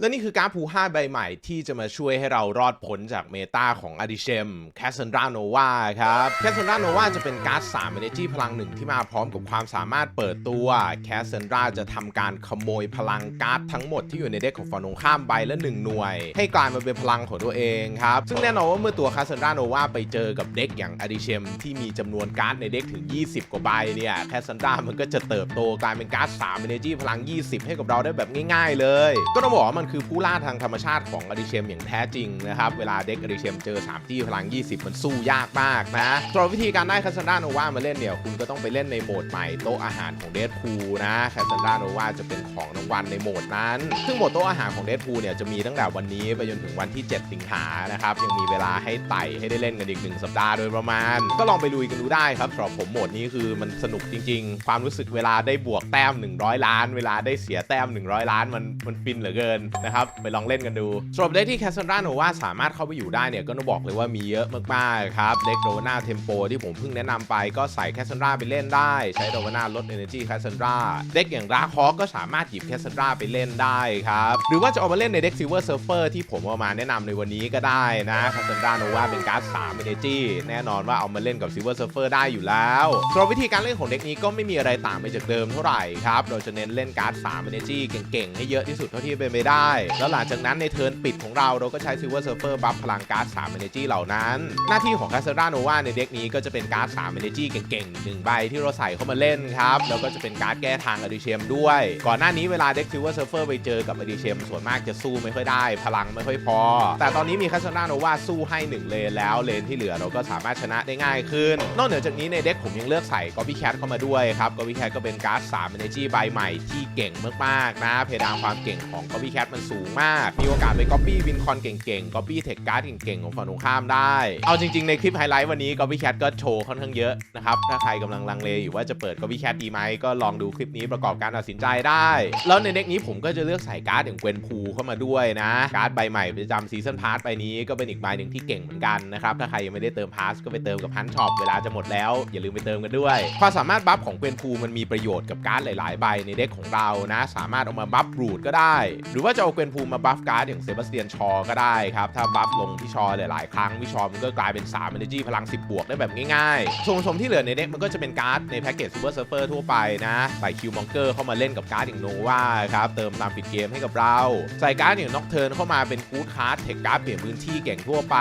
และนี่คือการ์ดภู5ใบใหม่ที่จะมาช่วยให้เรารอดพ้นจากเมตาของอดิเชมแคสเซนดราโนวาครับ แคสเซนดราโนวาจะเป็นการ์ด3 Energy พลังหนึ่งที่มาพร้อมกับความสามารถเปิดตัวแคสเซนดราจะทำการขโมยพลังการ์ดทั้งหมดที่อยู่ในเด็กของฝั่งตรงข้ามใบละ1หน่วย ให้กลายมาเป็นพลังของตัวเองครับ ซึ่งแน่นอนว่าเมื่อตัวแคสเซนดราโนวาไปเจอกับเด็กอย่างอดิเชมที่มีจำนวนการ์ดในเด็กถึง 20 กว่าใบเนี่ยแคสเซนดรามันก็จะเติบโตกลายเป็นการ์ด3 Energy พลัง 20 ให้กับเราได้แบบง่าย ๆ เลย ก็ต้องบอกว่ามันคือผู้ล่าทางธรรมชาติของอดิเชมอย่างแท้จริงนะครับ เวลาเด็กอดิเชมเจอ 3 ที่พลัง 20 มันสู้ยากมากนะสำหรับวิธีการได้คาซันดาโนวามาเล่นเนี่ย คุณก็ต้องไปเล่นในโหมดใหม่โต๊ะอาหารของเด p พูนะคาซันดาโนวาจะเป็นของรางวัลในโหมดนั้น ซึ่งโหมดโต๊ะอาหารของเด p พูเนี่ยจะมีตั้งแต่วันนี้ไปจนถึงวันที่ 7 สิงหานะครับยังมีเวลาให้ไต่ให้ได้เล่นกันอีกหนึ่งสัปดาห์โดยประมาณ ก็ลองไปลุยกันดูได้ครับสำหรับผมโหมดนี้คือมันสนุกจริง ๆ ความรู้สึกเวลาได้บวกแต้ม 100 ล้าน เวลาได้เสียแต้ม 100 ล้านมันมันฟินเหลือเกินนะครับ ไปลองเล่นกันดูสำหรับเด็กที่แคสเซนดราโนวาสามารถเข้าไปอยู่ได้เนี่ยก็ต้องบอกเลยว่ามีเยอะมากๆครับเด็กโดวนาเทมโปที่ผมเพิ่งแนะนำไปก็ใส่แคสเซนดราไปเล่นได้ ใช้โดวนาลด Energy แคสเซนดราเด็กอย่างราคอก็สามารถหยิบแคสเซนดราไปเล่นได้ครับหรือว่าจะเอามาเล่นในเด็กซิลเวอร์เซิร์ฟเฟอร์ที่ผมเอามาแนะนำในวันนี้ก็ได้นะแคสเซนดราโนวาเป็นการ์ด3 Energy แน่นอนว่าเอามาเล่นกับซิลเวอร์เซิร์ฟเฟอร์ได้อยู่แล้วสำหรับวิธีการเล่นของเด็กนี้ก็ไม่มีอะไรต่างไปจากเดิมเท่าไหร่ครับเราจะเน้นเล่นการ์ด3 Energy เก่งๆให้เยอะที่สุดเท่าที่เป็นไปได้แล้วหลังจากนั้นในเทิร์นปิดของเราเราก็ใช้ซิลเวอร์เซิร์ฟเฟอร์บัฟพลังการ์ด3 Energy เหล่านั้น หน้าที่ของคาเซราโนวาในเด็กนี้ก็จะเป็นการ์ด3 Energy เก่งๆหนึ่งใบที่เราใส่เข้ามาเล่นครับแล้วก็จะเป็นการ์ดแก้ทางอดิเชมด้วย ก่อนหน้านี้เวลาเด็กซิลเวอร์เซิร์ฟเฟอร์ไปเจอกับอดิเชมส่วนมากจะสู้ไม่ค่อยได้ พลังไม่ค่อยพอ แต่ตอนนี้มีคาเซราโนวาสู้ให้ 1 เลนแล้วเลนที่เหลือเราก็สามารถชนะได้ง่ายขึ้น นอกเหนือจากนี้ในเด็กผมยังเลือกใส่กอบี้แคทเข้ามาด้วยครับกอบี้แคทก็เป็นการ์ด3 Energy ใบใหม่ที่เก่งมากๆนะเพดานความเก่งของกอบี้แคทมันสูงมาก มีโอกาสไปก๊อปปี้วินคอนเก่งๆก๊อปปี้เทคการ์ดเก่งๆของฝั่งตรงข้ามได้ เอาจริงๆในคลิปไฮไลท์วันนี้ก็พี่แคทก็โชว์ค่อนข้างเยอะนะครับ ถ้าใครกำลังลังเลอยู่ว่าจะเปิดก็พี่แคทดีไหมก็ลองดูคลิปนี้ประกอบการตัดสินใจได้ แล้วในเด็กนี้ผมก็จะเลือกใส่การ์ดอย่างเกวนพูเข้ามาด้วยนะการ์ดใบใหม่ประจำซีซันพาร์ทใบนี้ก็เป็นอีกใบหนึ่งที่เก่งเหมือนกันนะครับถ้าใครยังไม่ได้เติมพาสก็ไปเติมกับฮันช็อปเวลาจะหมดแล้วอย่าลืมไปเติมกันด้วยความสามารถบัฟของเกวนพูมันมีประโยชน์กับการ์ดหลาย ๆ ใบในเด็กของเรานะ สามารถเอามาบัฟรูดก็ได้ หรือว่าจะเอาเกวนพูมิมาบัฟการ์ดอย่างเซบาสเตียนชอก็ได้ครับ ถ้าบัฟลงที่ชอหลายๆครั้งพี่ชอมันก็กลายเป็น3 Energy พลัง 10 บวกได้แบบง่ายๆ ส่วนผสมที่เหลือในเด็กมันก็จะเป็นการ์ดในแพ็กเกจซูเปอร์เซิร์ฟเฟอร์ทั่วไปนะ ใส่คิวมองเกอร์เข้ามาเล่นกับการ์ดอย่างโนวาครับ เติมตามปิดเกมให้กับเรา ใส่การ์ดอย่างน็อกเทิร์นเข้ามาเป็นกู๊ดคาร์ดเทคการ์ดเปลี่ยนพื้นที่เก่งทั่วไป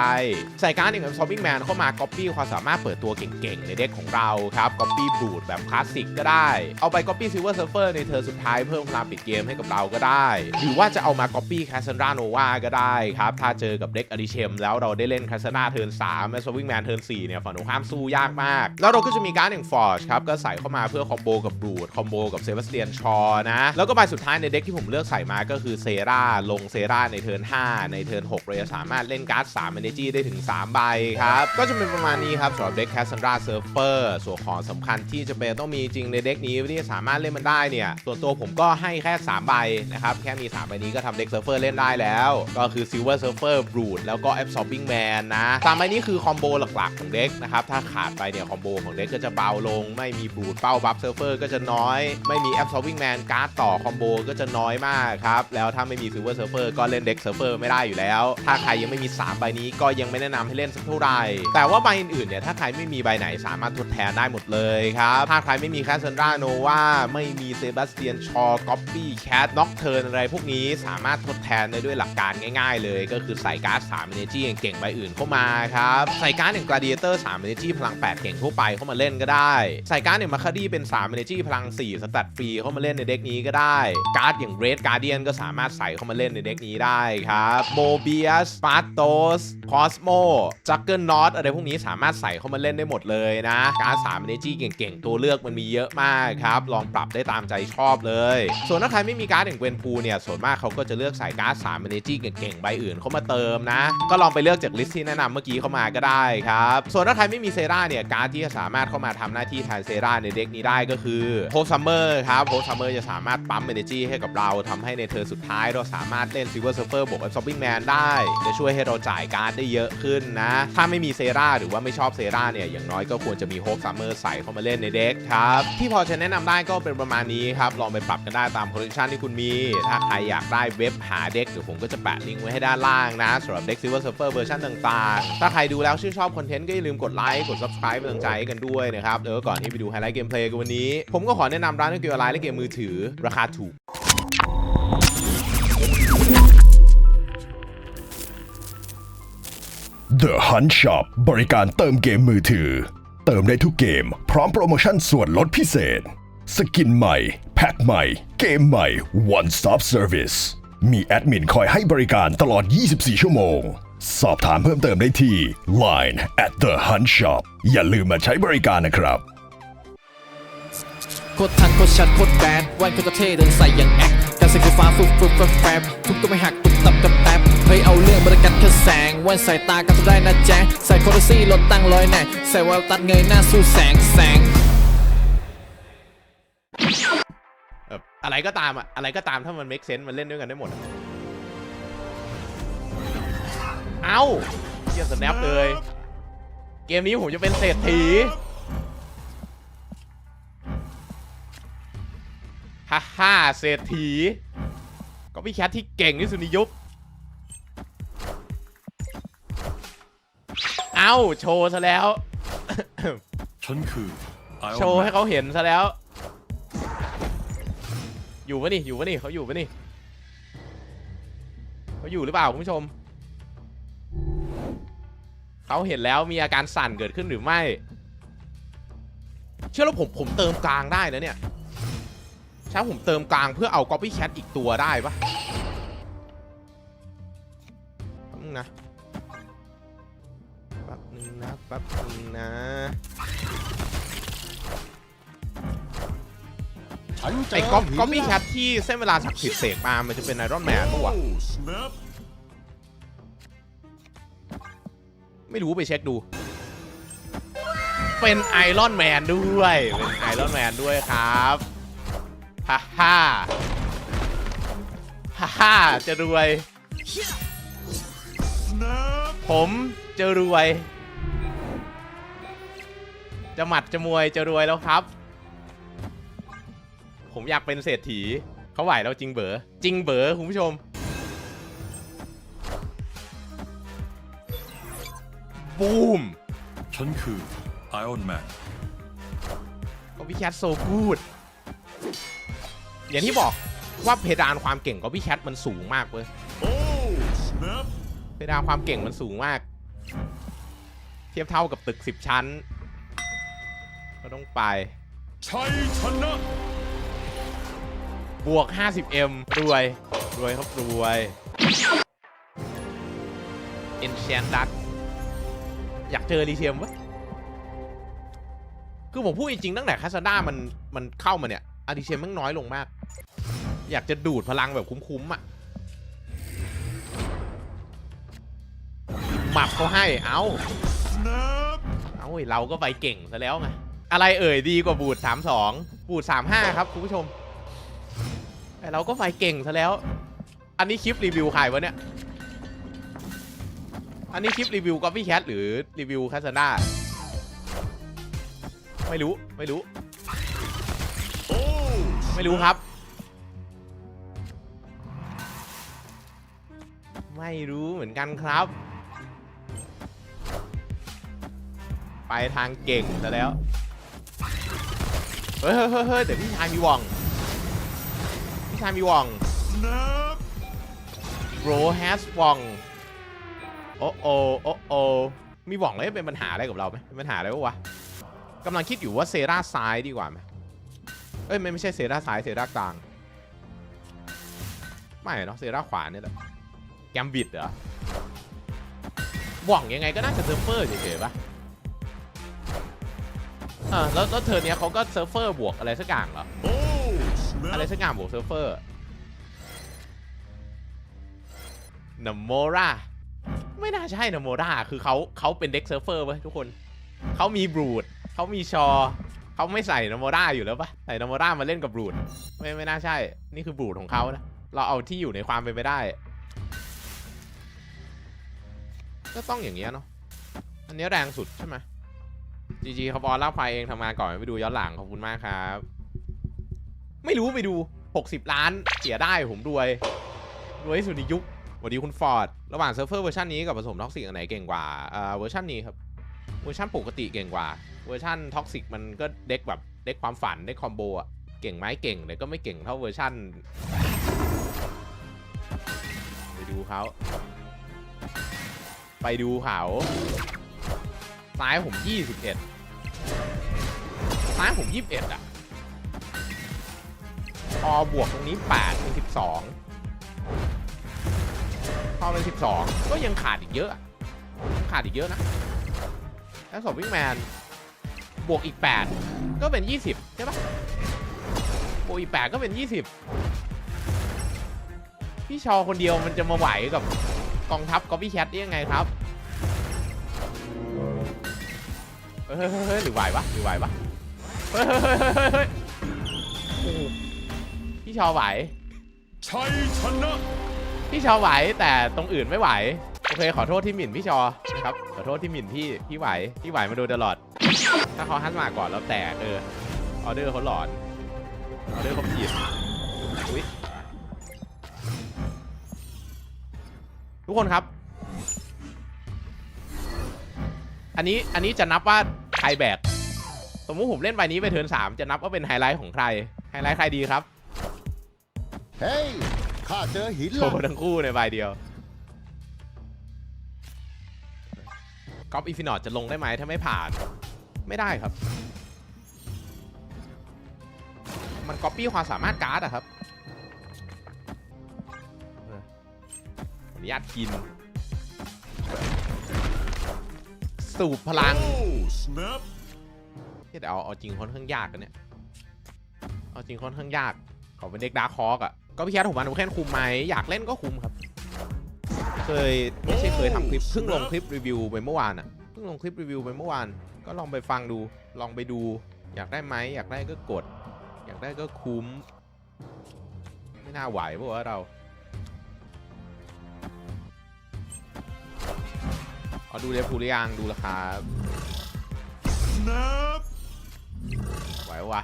ใส่การ์ดอย่างซอมบี้แมนเข้ามาก๊อปปี้ความสามารถเปิดตัวเก่งๆในเด็กของเราครับก๊อปปี้บูดแบบคลาสสิกก็ได้เอาไปก๊อปปี้ซิลเวอร์เซิร์ฟเฟอร์ในเทิร์สุดท้ายเพิ่มพลังปิดเกมให้กับเราก็ได้ หรือว่าจะเอามาก๊อปปี้แคสซันดราโนวาก็ได้ครับ ถ้าเจอกับเด็กอดิเชม แล้วเราได้เล่นแคสซันดราเทิร์น3แมสวิงแมนเทิร์น4เนี่ยฝั่งตรงข้ามสู้ยากมาก แล้วเราก็จะมีการ์ดอย่างฟอร์ชครับ ก็ใส่เข้ามาเพื่อคอมโบกับบรูดคอมโบกับเซบาสเตียนชอนะ แล้วก็ใบสุดท้ายในเด็กที่ผมเลือกใส่มาก็คือเซราลงเซราในเทิร์น5ในเทิร์น6เราจะสามารถเล่นการ์ด3 Energy ได้ถึง 3 ใบครับก็จะเป็นประมาณนี้ครับสำหรับเด็กแคสซันดราเซิร์ฟเฟอร์ส่วนของสำคัญที่จะเป็นต้องมีจริงในเด็กนี้ที่สามารถเล่นมันได้เนี่ยส่วนตัวผมก็ให้แค่3ใบนะครับแค่มี3ใบนี้ก็ทำเด็กเซิร์ฟเฟอร์เล่นได้แล้ว ก็คือ Silver Surfer Brood แล้วก็ Absorbing Man นะสามใบนี้คือคอมโบหลักๆของเด็กนะครับ ถ้าขาดไปเนี่ยคอมโบของเด็กก็จะเบาลง ไม่มีบูดเป้าบัฟเซิร์ฟเฟอร์ก็จะน้อย ไม่มี Absorbing Man การ์ดต่อคอมโบก็จะน้อยมากครับ แล้วถ้าไม่มี Silver Surfer ก็เล่นเด็กเซิร์ฟเฟอร์ไม่ได้อยู่แล้ว ถ้าใครยังไม่มี 3 ใบนี้ก็ยังไม่แนะนำให้เล่นสักเท่าไหร่แต่ว่าใบอื่นๆเนี่ยถ้าใครไม่มีใบไหนสามารถทดแทนได้หมดเลยครับถ้าใครไม่มีแคสเซนดราโนวาไม่มีเซบาสเตียนชอก๊อปปี้แคทน็อกเทิร์นอะไรพวกนี้สาามารถทดแทนได้ด้วยหลักการง่าย ๆ เลย ก็คือใส่การ์ด3 Energy เก่งๆใบอื่นเข้ามาครับใส่การ์ดอย่าง Gladiator 3 Energy พลัง 8 เก่งทั่วไปเข้ามาเล่นก็ได้ ใส่การ์ดอย่างมาคาดี้เป็น3 Energy พลัง 4 สแตทฟรีเข้ามาเล่นในเด็กนี้ก็ได้ การ์ดอย่าง Red Guardian ก็สามารถใส่เข้ามาเล่นในเด็กนี้ได้ครับโมเบียสปาร์โตสคอสโมจักเกิลนอตอะไรพวกนี้สามารถใส่เข้ามาเล่นได้หมดเลยนะการ์ด3 Energy เก่งๆตัวเลือกมันมีเยอะมากครับลองปรับได้ตามใจชอบเลย ส่วนถ้าใครไม่มีการ์ดอย่างเกวนพูเนี่ยส่วนมากเขาก็จะเลือกใส่การ์ด3 Energy เก่งๆใบอื่นเข้ามาเติมนะ ก็ลองไปเลือกจากลิสต์ที่แนะนำเมื่อกี้เข้ามาก็ได้ครับ ส่วนถ้าใครไม่มีเซราเนี่ยการ์ดที่จะสามารถเข้ามาทำหน้าที่แทนเซราในเด็กนี้ได้ก็คือโฮซัมเมอร์ครับโฮซัมเมอร์จะสามารถปั๊ม Energy ให้กับเราทำให้ในเธอสุดท้ายเราสามารถเล่น Silver Surfer บวก Absorbing Man ได้จะช่วยให้เราจ่ายการ์ดได้เยอะขึ้นนะ ถ้าไม่มีเซราหรือว่าไม่ชอบเซราเนี่ยอย่างน้อยก็ควรจะมีโฮซัมเมอร์ใส่เข้ามาเล่นในเด็กครับที่พอจะแนะนำได้ก็เป็นประมาณนี้ครับลองไปปรับกันได้ตามคอลเลคชันที่คุณมี ถ้าใครอยากได้เว็บหาเด็กเดี๋ยวผมก็จะแปะลิงก์ไว้ให้ด้านล่างนะสำหรับเด็ก Silver Surfer เวอร์ชันต่างๆ ถ้าใครดูแล้วชื่นชอบคอนเทนต์ก็อย่าลืมกดไลค์กด subscribe เป็นกำลังใจให้กันด้วยนะครับแล้วก็ก่อนที่ไปดูไฮไลท์เกมเพลย์กันวันนี้ผมก็ขอแนะนำร้านเกมออนไลน์และเกมมือถือราคาถูก The Hunt Shop บริการเติมเกมมือถือ เติมได้ทุกเกม พร้อมโปรโมชั่นส่วนลดพิเศษ สกินใหม่ แพ็คใหม่ เกมใหม่ One Stop Service มีแอดมินคอยให้บริการตลอด 24 ชั่วโมง สอบถามเพิ่มเติมได้ที่ Line at the Hunt Shop อย่าลืมมาใช้บริการนะครับโคตรทันโคตรชัดโคตรแบดวันก็เท่เดินใส่อย่างแอคการใส่ไฟฟ้าฟุบฟุบแฟบแฟบทุกตัวไม่หักตุกตับกับแตบเฮ้ยเอาเรื่องบริการแค่แสงวันใสายตากันจะได้นะแจ๊ใส่โคตรซี่ลดตั้งร้อยแน่ใส่แววตัดเงยหน้าสู้แสงแสง อ่ออะไรก็ตามอะอะไรก็ตามถ้ามัน make sense มันเล่นด้วยกันได้หมดอะเอ้าเฮียสแนปเลย เกมนี้ผมจะเป็นเศรษฐีฮ่าฮ่าเศรษฐี ก็พี่แคทที่เก่งที่สุดในยุคเอ้า โชว์ซะแล้ว ฉันคือ Iron โชว์ Man ให้เขาเห็นซะแล้ว อยู่ปะนี่อยู่ปะนี่เขาอยู่ปะนี่เขาอยู่หรือเปล่าคุณผู้ชมเขาเห็นแล้วมีอาการสั่นเกิดขึ้นหรือไม่ เชื่อแล้วผมผมเติมกลางได้นะเนี่ยใช่ผมเติมกลางเพื่อเอา Copy Cat อีกตัวได้ปะแป๊บนึงนะแป๊บนึงนะแป๊บนึงนะ ไอ้ก๊อปหินก๊อปปี้แล้วแคทที่เส้นเวลาศักดิ์สิทธิ์เสกมามันจะเป็นไอรอนแมนปะวะโอ้ snap ไม่รู้ไปเช็คดู เป็นไอรอนแมนด้วย เป็นไอรอนแมนด้วยครับฮ่าฮ่าฮ่าฮ่าจะรวย snap ผมจะรวย จะหมัดจะมวยจะรวยแล้วครับ ผมอยากเป็นเศรษฐีเขาไหวแล้วจริงเบอจริงเบอคุณผู้ชมบูมฉันคือ Iron Man ก็พี่แคทโซกูดอย่างที่บอกว่าเพดานความเก่งของพี่แคทมันสูงมากเว้ยโอ้ snap เพดานความเก่งมันสูงมาก เทียบเท่ากับตึก 10 ชั้น ก็ต้องไปชัยชนะ บวก 50m รวย รวยครับรวย Enchant Duck อยากเจอรีเทียมวะคือผมพูดจริงๆตั้งแต่คาซาด้ามันมันเข้ามาเนี่ยอาริเทียมมันน้อยลงมาก อยากจะดูดพลังแบบคุ้มๆอะหมับเขาให้ เอาเอาเว้ยเราก็ไปเก่งซะแล้วไง อะไรเอ่ยดีกว่าบูด 32 บูด 35 ครับ คุณผู้ชม แต่เราก็ไฟเก่งซะแล้ว อันนี้คลิปรีวิวใครวะเนี่ย อันนี้คลิปรีวิวก็พี่แคทหรือรีวิวคาสนา ไม่รู้ไม่รู้ ไม่รู้ครับ ไม่รู้เหมือนกันครับ ไปทางเก่งซะแล้ว เฮ้ยเฮ้ยเฮ้ยเฮ้ยเดี๋ยวพี่ชายมีว่อง พี่ชายมีวอง snap bro has วอง โอ้โอโอ้โอมีว่องแล้วเป็นปัญหาอะไรกับเราไหมเป็นปัญหาอะไรวะกำลังคิดอยู่ว่าเซราซ้ายดีกว่าไหมเอ้ยไม่ไม่ใช่เซราซ้ายเซรากลาง ไม่เนาะเซราขวาเนี่ยแหละแกมบิดเหรอหว่องยังไงก็น่าจะเซิร์ฟเฟอร์เฉยๆปะอ่าแล้วแล้วเธอเนี้ยเขาก็เซิร์ฟเฟอร์บวกอะไรสักอย่างเหรอ อะไรสักอย่างบวกเซิร์ฟเฟอร์นโมราไม่น่าใช่นโมราคือเขาเขาเป็นเด็กเซิร์ฟเฟอร์เว้ยทุกคนเขามีบรูดเขามีชอเขาไม่ใส่นโมราอยู่แล้วปะใส่นโมรามาเล่นกับบรูดไม่ไม่น่าใช่ นี่คือบรูดของเขานะเราเอาที่อยู่ในความเป็นไปได้ ก็ต้องอย่างเงี้ยเนาะอันนี้แรงสุดใช่ไหมจีจีครับออนล่าไฟเองทำงานก่อนไปดูย้อนหลังขอบคุณมากครับ ไม่รู้ไปดู 60 ล้านเสียได้ผมรวย รวยที่สุดในยุคสวัสดีคุณฟอร์ด ระหว่างเซิร์ฟเวอร์เวอร์ชันนี้กับผสมท็อกซิกอันไหนเก่งกว่าเอ่าเวอร์ชันนี้ครับ เวอร์ชันปกติเก่งกว่า เวอร์ชันท็อกซิกมันก็เด็กแบบเด็กความฝันเด็กคอมโบอะเก่งไหมเก่งแต่ก็ไม่เก่งเท่าเวอร์ชันไปดูเขาไปดูเขาซ้ายผม 21ซ้ายผม 21 อะ พอบวกตรงนี้8เป็น12พอเป็น12 ก็ยังขาดอีกเยอะยังขาดอีกเยอะนะแล้วศพวิ่งแมนบวกอีก 8 ก็เป็น 20 ใช่ปะบวกอีก 8 ก็เป็น 20 พี่ชอคนเดียวมันจะมาไหวกับกองทัพก็พี่แคทได้ยังไงครับเฮ้ยหรือไหวปะหรือไหวปะเฮ้ยเฮ้ยเฮ้ยเฮ้ยเฮ้ยโอ้ ชอไหว ชัยชนะ พี่ชอไหวแต่ตรงอื่นไม่ไหว โอเคขอโทษที่หมิ่นพี่ชอนะครับ ขอโทษที่หมิ่นพี่พี่ไหวพี่ไหวมาโดยตลอด ถ้าเขาฮันมาก่อนแล้วแต่เออออเดอร์เขาหลอนออเดอร์เขาผิดอุ๊ยทุกคนครับ อันนี้อันนี้จะนับว่าใครแบก สมมุติผมเล่นใบนี้ไปเทิร์นสามจะนับว่าเป็นไฮไลท์ของใคร ไฮไลท์ใครดีครับ เฮ้ยข้าเจอหินโชแล้วว์ทั้งคู่ในใบเดียวก๊อปอีฟินอตจะลงได้ไหมถ้าไม่ผ่าน ไม่ได้ครับ มันก๊อปปี้ความสามารถการ์ดอะครับเออขออนุญาตกิน สูบพลังโอ้สแนปที่แต่เอาเอาจริงค่อนข้างยากกันเนี่ย เอาจริงค่อนข้างยากขอเป็นเด็กดาร์คฮอกอะ ก็พี่แคทผมมาดูแค่คุมไหมอยากเล่นก็คุมครับ เคยไม่ใช่เคยทำคลิปเพิ่งลงคลิปรีวิวไปเมื่อวานอะเพิ่งลงคลิปรีวิวไปเมื่อวาน ก็ลองไปฟังดูลองไปดู อยากได้ไหมอยากได้ก็กด อยากได้ก็คุ้ม ไม่น่าไหวเพราะว่าเราเอาดูเดฟูหรือยังดูราคาสแนปไหวปะวะ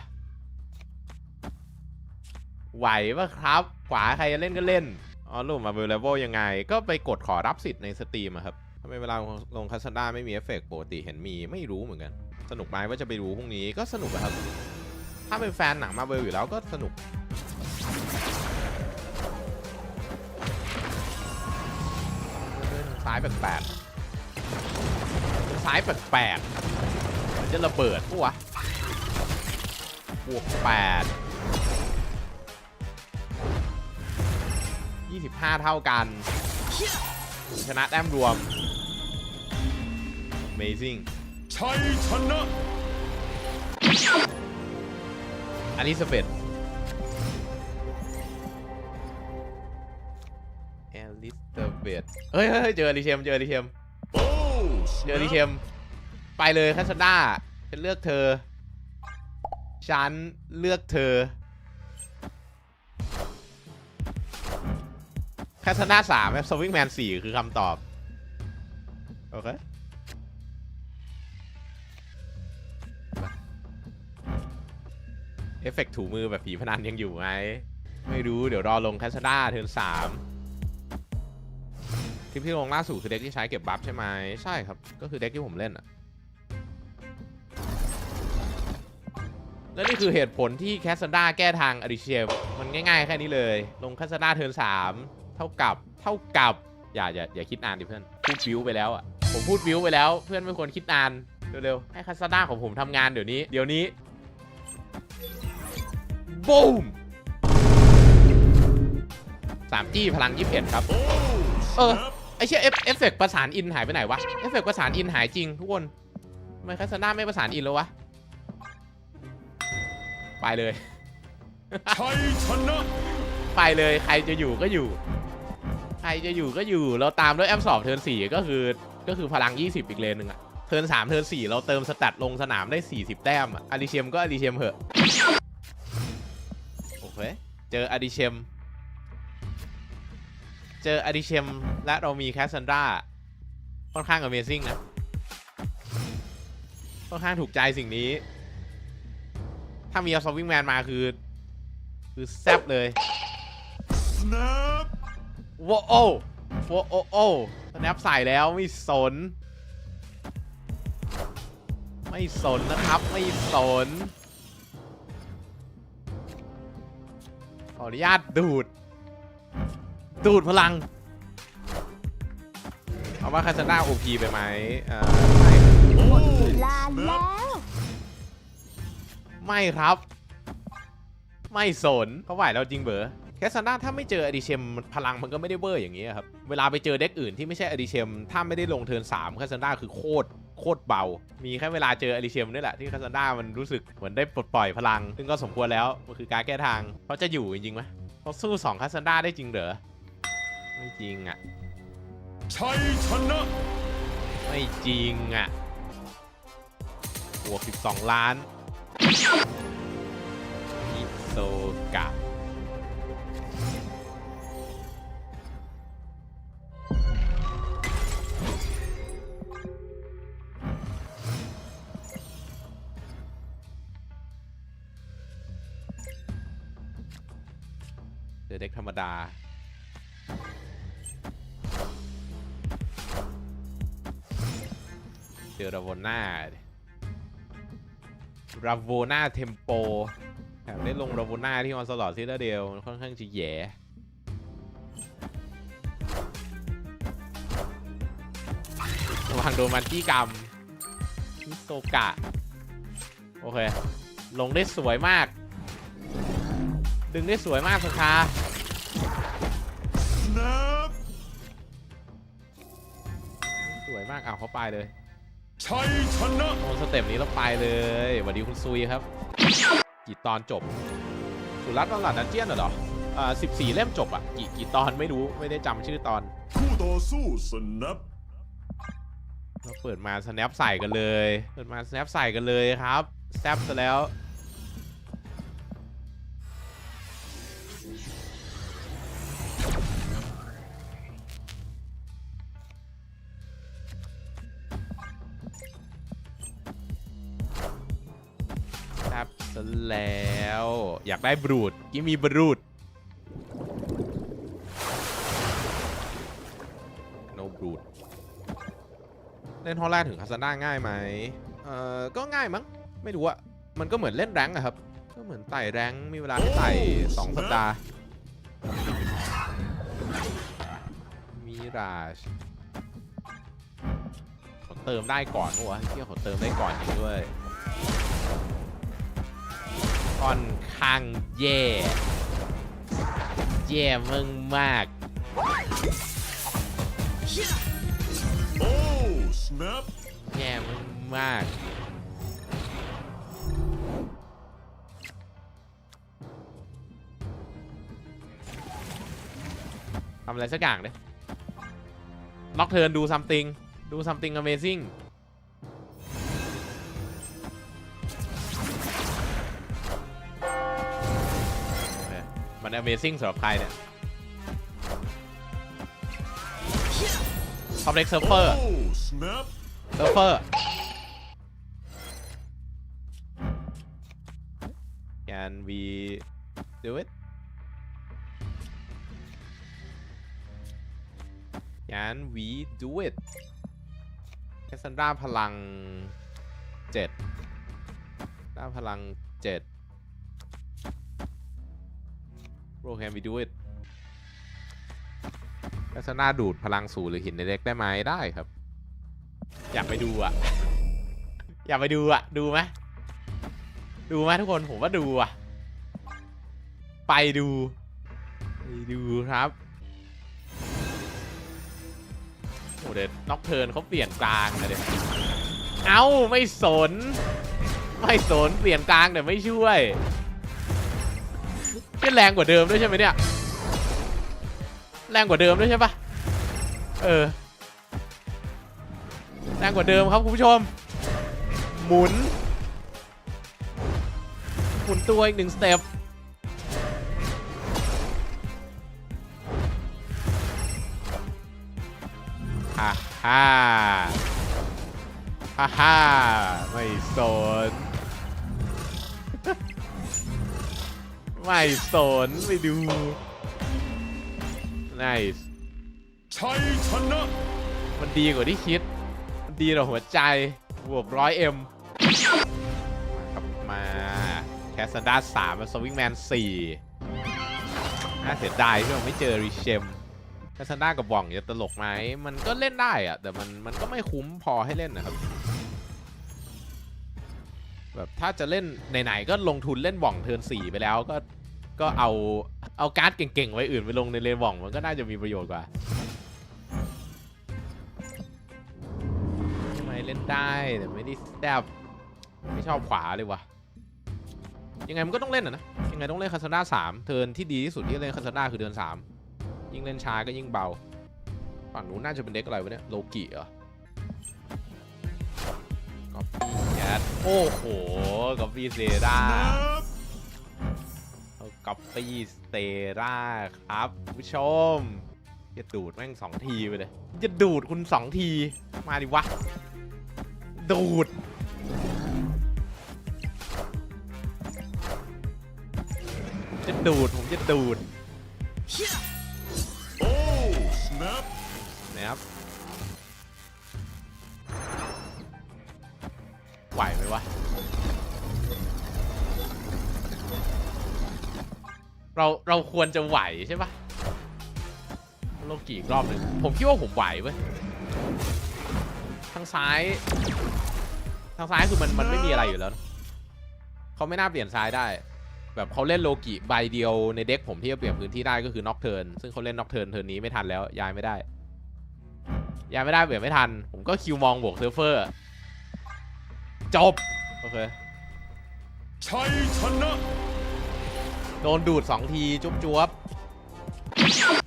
ไหวปะครับ ขวาใครจะเล่นก็เล่นอ๋อรูปมาเบลเลเวลยังไง ก็ไปกดขอรับสิทธิ์ในสตรีมอะครับทำไมเวลาลงคัสด้าไม่มีเอฟเฟกต์ปกติเห็นมีไม่รู้เหมือนกัน สนุกไหมว่าจะไปดูพรุ่งนี้ก็สนุกครับ ถ้าเป็นแฟนหนังมาเบลอยู่แล้วก็สนุกซ้ายแปลกๆซ้ายแปลกๆมือนจะระเบิดปะวะบวกแปด ยี่สิบห้าเท่ากัน ชนะแต้มรวม Amazing ชัยชนะอลิซาเบธอลิซาเบธเฮ้ยเฮ้ยเฮ้ยเจออลิเชม เจออลิเชมโอ้สเจแนออลิเชปมไปเลยคัสด้าฉันเลือกเธอ ฉันเลือกเธอ คัสด้าสามสวิงแมนสี่คือคำตอบ โอเคเอฟเฟกต์ถูมือแบบผีพนันยังอยู่ไหมไม่รู้เดี๋ยวรอลงแคสด้าเทิร์นสามคลิปที่ลงล่าสุดคือเด็กที่ใช้เก็บบัฟใช่ไหมใช่ครับ ก็คือเด็กที่ผมเล่นอะและนี่คือเหตุผลที่แคสด้าแก้ทางอดิเชียมันง่ายๆแค่นี้เลย ลงแคสด้าเทิร์นสาม ท่ากับเท่ากับ อย่าอย่าอย่าคิดนานดิเพื่อนพูดวิวไปแล้วอะผมพูดวิวไปแล้ว เพื่อนไม่ควรคิดนานเร็วๆให้แคสด้าของผมทำงานเดี๋ยวนี้ เดี๋ยวนี้บูมสามจี้พลังยี่สิบเอ็ดครับโอ้สเออแนปไอเชี่ยเอฟเอฟเฟกต์ประสานอินหายไปไหนวะเอฟเฟกต์ประสานอินหายจริงทุกคนทำไมคัสนาไม่ประสานอินแล้ววะไปเลยชัยชนะไปเลยใครจะอยู่ก็อยู่ ใครจะอยู่ก็อยู่เราตามด้วยแอปสอบเทิร์นสี่ก็คือก็คือพลัง 20 อีกเลนหนึ่งอะเทิร์นสามเทิร์นสี่เราเติมสแตทลงสนามได้ 40 แต้มอะอาริเชมก็อาริเชมเหอะโอเคเจออาริเชม เจออาริเชมและเรามีแคสซันดราค่อนข้าง Amazing นะค่อนข้างถูกใจสิ่งนี้ ถ้ามีเอาซอฟวิ่งแมนมาคือ คือแซบเลยสแนปโว้โอ้โว้โอ้โอ้สแนปใส่แล้วไม่สน ไม่สนนะครับ ไม่สน ขออนุญาตดูด ดูดพลัง เอาว่าคาซาน่าโอพีไปไหมอ่อไม่ลาแล้ว ไม่ครับ ไม่สนเขาไหวแล้วจริงเบอ สซาน่าถ้าไม่เจออดิเชมพลังมันก็ไม่ได้เบอร์อย่างนี้ครับ เวลาไปเจอเด็กอื่นที่ไม่ใช่อดิเชม ถ้าไม่ได้ลงเทิร์น3คาซาน่าคือโคตรโคตรเบา มีแค่เวลาเจออดิเชมนี่แหละที่คาซาน่ามันรู้สึกเหมือนได้ปลดปล่อยพลัง ซึ่งก็สมควรแล้ว มันคือการแก้ทางเขาจะอยู่จริงๆไหมเขาสู้2คาซาน่าได้จริงเหรอ ไม่จริงอะ ชัยชนะ ไม่จริงอะบวก12 ล้านอิโซกะ ดา เจอราโวน่าราโวน่าเทมโปแถมได้ลงราโวน่าที่ออนสลอดซิลเดียวค่อนข้างจะแย่วังโดมันจี้กรรมมิโซกะ โอเค ลงได้สวยมาก ดึงได้สวยมากสคา วยมากเอาเขาไปเลยชัยชนะโดนสเต็ปนี้แล้วไปเลยสวัสดีคุณซุยครับกี่ตอนจบ สุรัตน์ตลาดดันเจียนเหรออ่าสิบสี่เล่มจบอะกี่กี่ตอนไม่รู้ไม่ได้จำชื่อตอน คู่ต่อสู้ snap เราเปิดมา snap ใส่กันเลย เปิดมา snap ใส่กันเลยครับแซบซะแล้ว อยากได้บรูดกิมีบรูด no บรูดเล่นฮอลแลนด์ถึงคาซาน่าง่ายไหมเอ่อก็ง่ายมั้ง ไม่รู้อะมันก็เหมือนเล่นแรงอะครับ ก็เหมือนไต่แรงมีเวลาให้ไต่สองสัปดาห์มีราชขาเติมได้ก่อนวะเที่ยเขาเติมได้ก่อนจริงด้วย ค่อนข้างแย่ แย่มึงมาก โอ้ snap แย่มากมาก ทำอะไรสักอย่างเลยล็อกเทิร์นดู something ดู something amazing น Amazing สำหรับใครเนี่ยคอมเล็กเซิร์ฟเฟอร์เซิร์ฟเฟอร์ Can we do it Can we do it แคสซันดราพลัง 7ด้าพลัง 7 โรแกรมวิดีโอลักษณะดูดพลังสูนหรือหินในเล็กได้ไหมได้ครับ อยากไปดูอะ อยากไปดูอะ ดูไหมดูไหมทุกคนผมว่าดูอะ ไปดูไปดูครับโอ้เด็ดน็อกเทิร์นเขาเปลี่ยนกลางเลยเอ้าไม่สน ไม่สนเปลี่ยนกลางเดี๋ยวไม่ช่วย ก็แรงกว่าเดิมด้วยใช่ไหมเนี่ย แรงกว่าเดิมด้วยใช่ปะเออ แรงกว่าเดิมครับคุณผู้ชม หมุน หมุนตัวอีกหนึ่งสเต็ปฮ่าฮ่าฮ่าฮ่าไม่สน ไม่สนไปดู nice ชัยชนะมันดีกว่าที่คิด มันดีต่อหัวใจบวกร้อยเอ็มครับมาแคสซันดาสามสวิงแมนสี่น่าเสียดายที่เราไม่เจอริเชมแคสซันดากับบ่องจะตลกไหม มันก็เล่นได้อะแต่มันมันก็ไม่คุ้มพอให้เล่นนะครับ แบบถ้าจะเล่นไหนๆก็ลงทุนเล่นบ่องเทิร์นสี่ไปแล้วก็ก็เอาเอาการ์ดเก่งๆ ไว้อื่นไปลงในเลนบ่องมันก็น่าจะมีประโยชน์กว่าทำไมเล่นได้แต่ไม่ได้แซบไม่ชอบขวาเลยวะยังไงมันก็ต้องเล่นอะนะ ยังไงต้องเล่นคาสนาสามเทิร์นที่ดีที่สุดที่เล่นคาสนาคือเดินสามยิ่งเล่นช้าก็ยิ่งเบา ฝั่งนู้นน่าจะเป็นเด็กอะไรวะเนี่ยโลกิเหรอ โอ้โหก็ปีเซราเอาก๊อปปี้สเตราครับผู้ชมจะดูดแม่งสองทีไปเลย จะดูดคุณสองที มาดิวะ ดูด จะดูด ผมจะดูด ไหวไหมวะ เราเราควรจะไหวใช่ปะโลกีอีกรอบหนึ่งผมคิดว่าผมไหวเว้ย ทางซ้าย ทางซ้ายคือมันมันไม่มีอะไรอยู่แล้วนะเขาไม่น่าเปลี่ยนซ้ายได้ แบบเขาเล่นโลกิใบเดียวในเด็กผมที่จะเปลี่ยนพื้นที่ได้ก็คือน็อกเทิร์นซึ่งเขาเล่นน็อกเทิร์นเทิร์นนี้ไม่ทันแล้วย้ายไม่ได้ย้ายไม่ได้เปลี่ยนไม่ทัน ผมก็คิวมองบวกเซิร์ฟเฟอร์ จบ โอเค ชัยชนะโดนดูด 2 ทีจุ๊บจวบ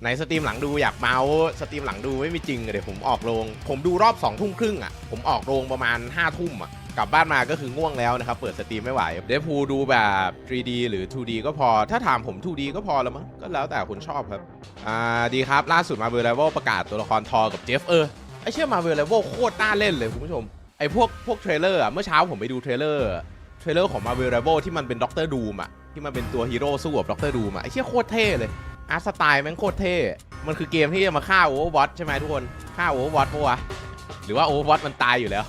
ไหนสตรีมหลังดูอยากเมาส์สตรีมหลังดูไม่มีจริงอะเดี๋ยวผมออกโรง ผมดูรอบ2ทุ่มครึ่งอะ ผมออกโรงประมาณ5ทุ่มอะ กลับบ้านมาก็คือง่วงแล้วนะครับ เปิดสตรีมไม่ไหว เดฟพูดูแบบ 3D หรือ 2D ก็พอ ถ้าถามผม 2D ก็พอแล้วมั้ง ก็แล้วแต่คนชอบครับ อ่า ดีครับ ล่าสุดมาเวอร์ไลเวลประกาศตัวละครทอ กับเจฟเออ ไอเชื่อมาเวอร์ไลเวลโคตรน่าเล่นเลยคุณผู้ชม ไอ้พวกพวกเทรลเลอร์อะเมื่อเช้าผมไปดูเทรลเลอร์เทรลเลอร์ของ Marvel Rival ที่มันเป็นด็อกเตอร์ดูมอะที่มันเป็นตัวฮีโร่สู้กับด็อกเตอร์ดูมอะไอ้เชี่ยโคตรเท่เลยอาร์ตสไตล์แม่งโคตรเท่ มันคือเกมที่จะมาฆ่าโอเวอร์วอตใช่ไหมทุกคนฆ่าโอเวอร์วอตปะวะหรือว่าโอเวอร์วอตมันตายอยู่แล้ว